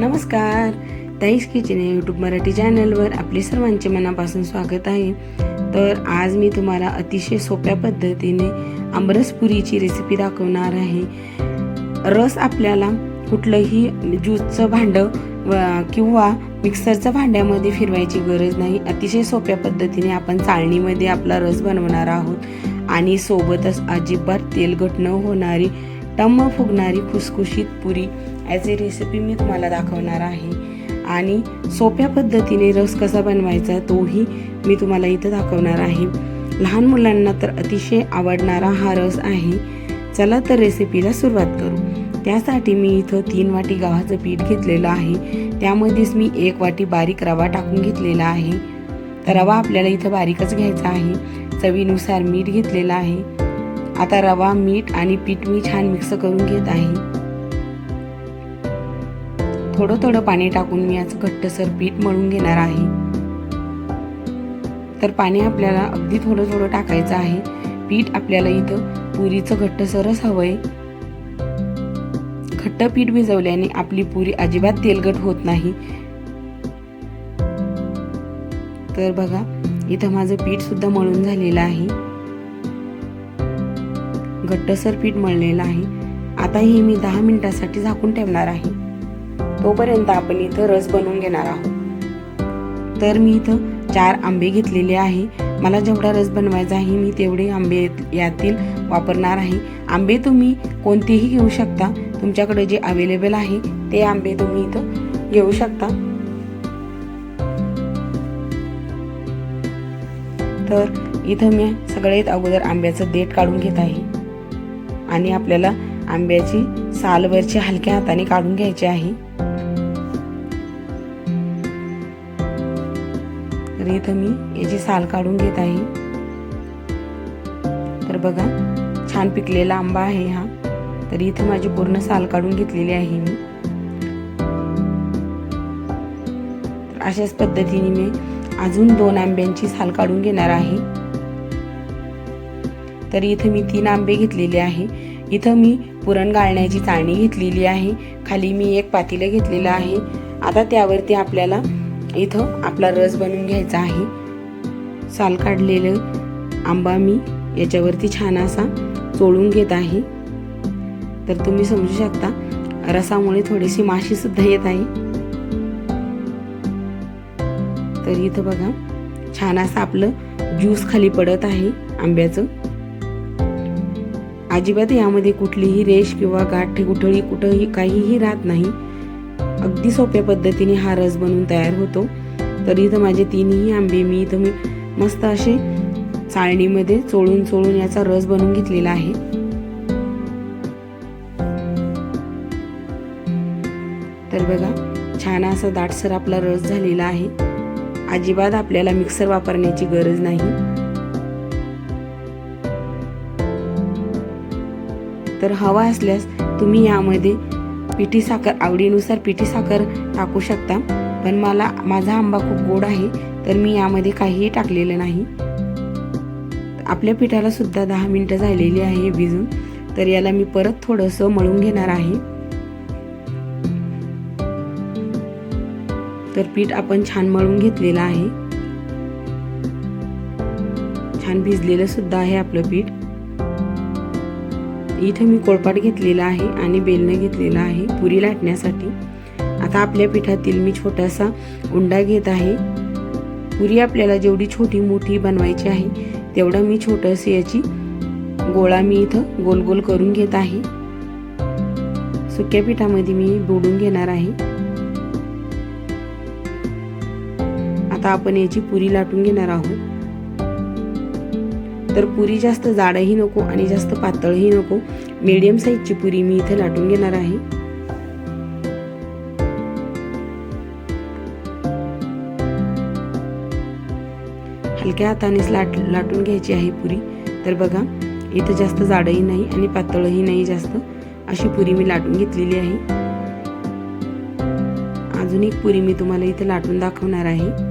नमस्कार. ताईस kitchen YouTube Marathi चॅनलवर आपले सर्वांचे मनापासून स्वागत आहे. तर आज मी तुम्हाला अतिशय सोप्या पद्धतीने आमरस पुरीची रेसिपी दाखवणार आहे. रस आपल्याला कुठलंही ज्यूसचं भांडं व- किंवा मिक्सरच्या भांड्यामध्ये फिरवायची गरज नाही. अतिशय सोप्या पद्धतीने आपण चाळणीमध्ये आपला रस बनवणार आहोत. आणि सोबतच अजिबात तेलगट न होणारी टम्म फुगणारी खुसखुशीत पुरी ॲज ए रेसिपी मी तुम्हाला दाखवणार आहे. आणि सोप्या पद्धतीने रस कसा बनवायचा तोही मी तुम्हाला इथं दाखवणार आहे. लहान मुलांना तर अतिशय आवडणारा हा रस आहे. चला तर रेसिपीला सुरुवात करू. त्यासाठी मी इथं तीन वाटी गव्हाचं पीठ घेतलेलं आहे. त्यामध्येच मी एक वाटी बारीक रवा टाकून घेतलेला आहे. तर रवा आपल्याला इथं बारीकच घ्यायचा आहे. चवीनुसार मीठ घेतलेलं आहे. आता रवा मीठ आणि पीठ मी छान मिक्स करून घेत आहे. थोडं थोडं पाणी टाकून मी आज घट्टसर पीठ मळून घेणार आहे. तर पाणी आपल्याला अगदी थोडं थोडं टाकायचं आहे. पीठ आपल्याला इथं पुरीचं घट्टसरच हवंय. घट्ट पीठ भिजवल्याने आपली पुरी अजिबात तेलगट होत नाही. तर बघा इथं माझं पीठ सुद्धा मळून झालेलं आहे. घट्टसर पीठ मळलेलं आहे. आता हे मी दहा मिनिटासाठी झाकून ठेवणार आहे. तोपर्यंत आपण इथं रस बनवून घेणार आहोत. तर मी इथं चार आंबे घेतलेले आहे. मला जेवढा रस बनवायचा आहे मी तेवढे आंबे यातील वापरणार आहे. आंबे तुम्ही कोणतेही घेऊ शकता. तुमच्याकडे जे अवेलेबल आहे ते आंबे तुम्ही इथं घेऊ शकता. तर इथं मी सगळ्यात अगोदर आंब्याचं देठ काढून घेत आहे. आणि आपल्याला आंब्याची सालवरची हलक्या हाताने काढून घ्यायची आहे. तर इथं मी याची साल काढून घेत आहे. तर बघा छान पिकलेला आंबा आहे हा. तर इथं माझी पूर्ण साल काढून घेतलेली आहे मी. तर अशाच पद्धतीने मी अजून दोन आंब्यांची साल काढून घेणार आहे. तर इथं मी तीन आंबे घेतलेले आहे. इथं मी पुरण गाळण्याची चाळणी घेतलेली आहे. खाली मी एक पातेलं घेतलेलं आहे. आता त्यावरती आपल्याला इथं आपला रस बनवून घ्यायचा आहे. साल काढलेलं आंबा मी याच्यावरती छान असा चोळून घेत आहे. तर तुम्ही समजू शकता रसामुळे थोडीशी माशी सुद्धा येत आहे. तर इथं बघा छान असं आपलं ज्यूस खाली पडत आहे आंब्याचं. अजिबात यामध्ये कुठलीही रेश किंवा गाठी गुठळी कुठंही काहीही राहत नाही. अगदी सोप्या पद्धतीने हा रस बनवून तयार होतो. तर इथं माझे तीनही आंबे मी इथं मी मस्त असे चाळणीमध्ये चोळून चोळून याचा रस बनवून घेतलेला आहे. तर बघा छान असा दाटसर आपला रस झालेला आहे. अजिबात आपल्याला मिक्सर वापरण्याची गरज नाही. तर हवा असल्यास तुम्ही यामध्ये पिठी साखर आवडीनुसार पिठी साखर टाकू शकता. पण मला माझा आंबा खूप गोड आहे तर मी यामध्ये काहीही टाकलेलं नाही. आपल्या पिठाला सुद्धा दहा मिनटं झालेली आहे भिजून तर याला मी परत थोडंसं मळून घेणार आहे. तर पीठ आपण छान मळून घेतलेलं आहे. छान भिजलेलं सुद्धा आहे आपलं पीठ. इथे मी कोळपाट घेतलेला आहे आणि बेलणं घेतलेलं आहे पुरी लाटण्यासाठी. आता आपल्या पिठातील मी छोटासा उंडा घेत आहे. पुरी आपल्याला जेवढी छोटी मोठी बनवायची आहे तेवढं मी छोटंसं याची गोळा मी इथं गोल गोल करून घेत आहे. सुक्या पिठामध्ये मी बुडून घेणार आहे. आता आपण याची पुरी लाटून घेणार आहोत. तर पुरी जास्त जाडही नको आणि जास्त पातळही नको. मीडियम साईजची पुरी मी इथे लाटून घेणार आहे. हलक्या हातानेच लाट लाटून घ्यायची आहे पुरी. तर बघा इथं जास्त जाडही नाही आणि पातळही नाही जास्त. अशी पुरी मी लाटून घेतलेली आहे. अजून एक पुरी मी तुम्हाला इथे लाटून दाखवणार आहे.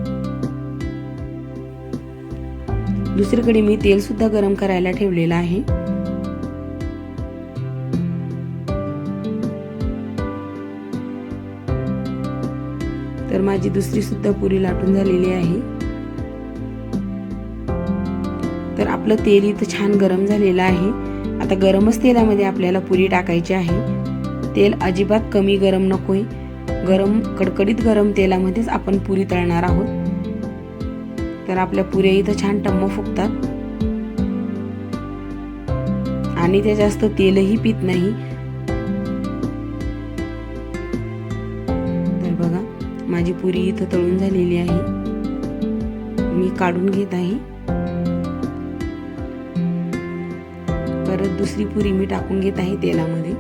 दुसरीकडे मी तेल सुद्धा गरम करायला ठेवलेलं आहे. तर माझी दुसरी सुद्धा पुरी लाटून झालेली आहे. तर आपलं तेल इथं छान गरम झालेलं आहे. आता गरमच तेलामध्ये आपल्याला पुरी टाकायची आहे. तेल अजिबात कमी गरम नकोय. गरम कडकडीत गरम तेलामध्येच आपण पुरी तळणार आहोत. तर आपल्या पुऱ्या इथं छान टम्म फुगतात. आणि ते जास्त तेलही पित नाही. तर बघा माझी पुरी इथं तळून झालेली आहे. मी काढून घेत आहे. परत दुसरी पुरी मी टाकून घेत आहे तेलामध्ये.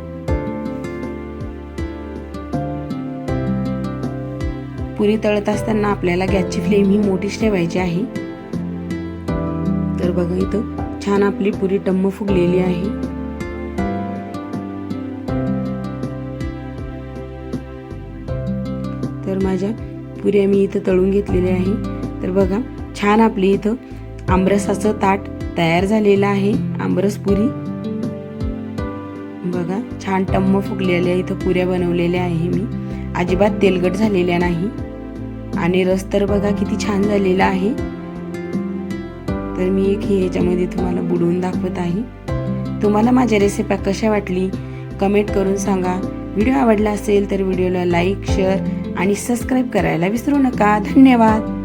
पुरी तळत असताना आपल्याला गॅसची फ्लेम ही मोठीच ठेवायची आहे. तर बघा इथं छान आपली पुरी टम्म फुगलेली आहे. तर माझ्या पुऱ्या मी इथं तळून घेतलेल्या आहे. तर बघा छान आपली इथं आंबरसाचं ताट तयार झालेलं आहे आंबरस पुरी. बघा छान टम्म फुगलेल्या इथं पुऱ्या बनवलेल्या आहे मी. अजिबात तेलगट झालेल्या नाही. आणि रस तर बघा किती छान झालेला आहे. तर मी एक हे याच्यामध्ये तुम्हाला बुडवून दाखवत आहे. तुम्हाला माझ्या रेसिपी कशा वाटली? कमेंट करून सांगा. व्हिडिओ आवडला असेल तर व्हिडिओला लाईक शेअर आणि सबस्क्राईब करायला विसरू नका. धन्यवाद.